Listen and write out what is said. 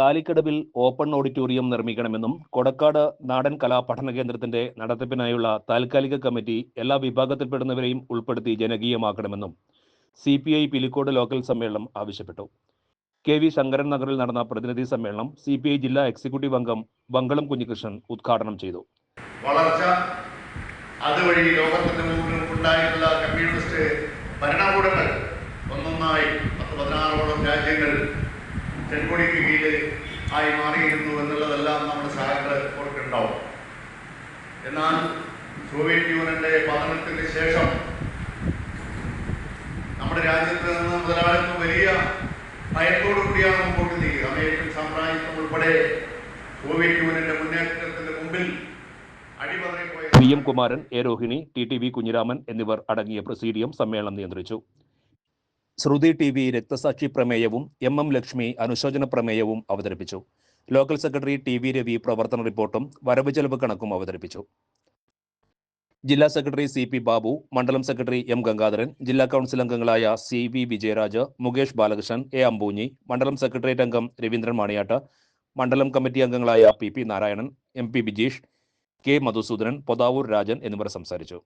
കാലിക്കടവിൽ open auditorium നിർമ്മിക്കണമെന്നും കൊടക്കാട് നാടൻ കലാ പഠന കേന്ദ്രത്തിന്റെ നടത്തിപ്പിനായുള്ള താൽക്കാലിക കമ്മിറ്റി എല്ലാ വിഭാഗത്തിൽപ്പെടുന്നവരെയും ഉൾപ്പെടുത്തി ജനകീയമാക്കണമെന്നും C P I Pilicode local സമ്മേളനം ആവശ്യപ്പെട്ടു. കെ വി ശങ്കരൻ നഗറിൽ നടന്ന പ്രതിനിധി സമ്മേളനം സി പി ഐ ജില്ലാ എക്സിക്യൂട്ടീവ് അംഗം വങ്കളം കുഞ്ഞികൃഷ്ണൻ ഉദ്ഘാടനം ചെയ്തു. വളർച്ച അതുവഴി ലോകത്തിന്റെ ഉണ്ടായിട്ടുള്ള കമ്മ്യൂണിസ്റ്റ് ഭരണകൂടങ്ങൾ ഒന്നൊന്നായി പത്ത് പതിനാറോളം രാജ്യങ്ങൾ തെൻകൊടിക്ക് കീഴിൽ ആയി മാറിയിരുന്നു എന്നുള്ളതെല്ലാം നമ്മുടെ സാറിന്റെ ഓർക്കുണ്ടാവും എന്നാൽ സോവിയറ്റ് യൂണിയന്റെ പതനത്തിന് ശേഷം നമ്മുടെ രാജ്യത്ത് നിന്ന് മുതലാളിത്തം വലിയ ഭയത്തോടു കൂടിയാണ് മുമ്പോട്ട് നീക്കുക അമേരിക്കൻ സാമ്രാജ്യത്വം ഉൾപ്പെടെ സോവിയറ്റ് യൂണിയന്റെ മുന്നേറ്റത്തിന്റെ മുമ്പിൽ P M Kumaran A Rohini T T V Kunhiraman എന്നിവർ അടങ്ങിയ പ്രസീഡിയം സമ്മേളനം നിയന്ത്രിച്ചു. ശ്രുതി ടി വി രക്തസാക്ഷി പ്രമേയവും എം എം ലക്ഷ്മി അനുശോചന പ്രമേയവും അവതരിപ്പിച്ചു. Local secretary T V Ravi പ്രവർത്തന റിപ്പോർട്ടും വരവ് ചെലവ് കണക്കും അവതരിപ്പിച്ചു. ജില്ലാ സെക്രട്ടറി സി പി ബാബു മണ്ഡലം സെക്രട്ടറി എം ഗംഗാധരൻ ജില്ലാ കൗൺസിൽ അംഗങ്ങളായ C V Vijayaraj Mukesh Balakrishnan A Ambunhi മണ്ഡലം സെക്രട്ടേറിയറ്റ് അംഗം രവീന്ദ്രൻ മാണിയാട്ട് മണ്ഡലം കമ്മിറ്റി അംഗങ്ങളായ P P Narayanan M P Bijeesh K Madhusudanan Pothavur Rajan എന്നിവർ സംസാരിച്ചു.